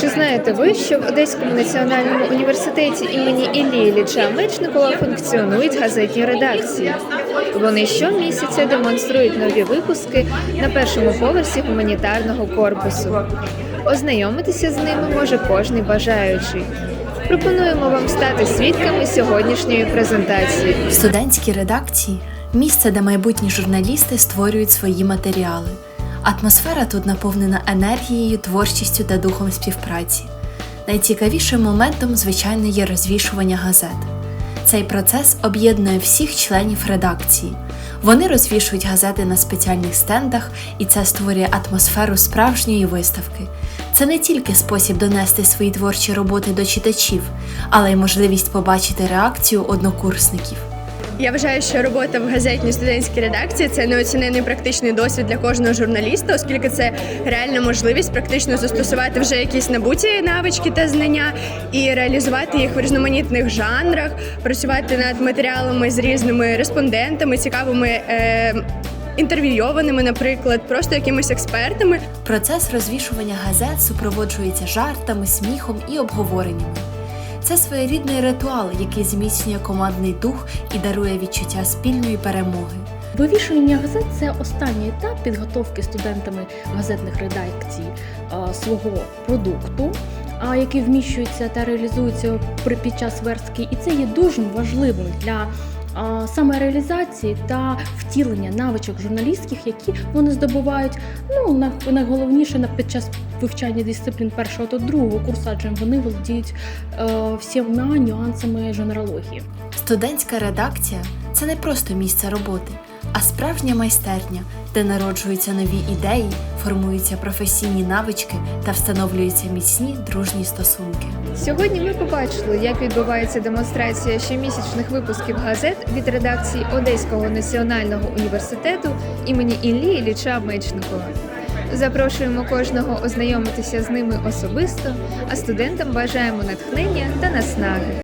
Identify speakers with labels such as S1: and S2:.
S1: Чи знаєте ви, що в Одеському національному університеті імені Іллі Ілліча Мечникова функціонують газетні редакції? Вони щомісяця демонструють нові випуски на першому поверсі гуманітарного корпусу. Ознайомитися з ними може кожний бажаючий. Пропонуємо вам стати свідками сьогоднішньої презентації.
S2: Студентські редакції місце, де майбутні журналісти створюють свої матеріали. Атмосфера тут наповнена енергією, творчістю та духом співпраці. Найцікавішим моментом, звичайно, є розвішування газет. Цей процес об'єднує всіх членів редакції. Вони розвішують газети на спеціальних стендах, і це створює атмосферу справжньої виставки. Це не тільки спосіб донести свої творчі роботи до читачів, але й можливість побачити реакцію однокурсників.
S3: Я вважаю, що робота в газетній студентській редакції це неоцінений практичний досвід для кожного журналіста, оскільки це реальна можливість практично застосувати вже якісь набуті навички та знання і реалізувати їх в різноманітних жанрах, працювати над матеріалами з різними респондентами, цікавими. Е- Інтервійованими, наприклад, просто якимись експертами,
S2: Процес розвішування газет супроводжується жартами, сміхом і обговореннями. Це своєрідний ритуал, який зміцнює командний дух і дарує відчуття спільної перемоги.
S4: Вивішування газет це останній етап підготовки студентами газетних редакцій свого продукту, а, який вміщується та реалізується при під час верстки, і це є дуже важливим для самореалізації та втілення навичок журналістських, які вони здобувають. Ну на- найголовніше на під час вивчання дисциплін першого та другого курсу, адже вони володіють е, всіма нюансами журналогії.
S2: Студентська редакція це не просто місце роботи, а справжня майстерня, де народжуються нові ідеї, формуються професійні навички та встановлюються міцні дружні стосунки.
S1: Сьогодні ми побачили, як відбувається демонстрація щомісячних випусків газет від редакції Одеського національного університету імені Іллі Ілліча Мечникова. Запрошуємо кожного ознайомитися з ними особисто, а студентам бажаємо натхнення та наснаги.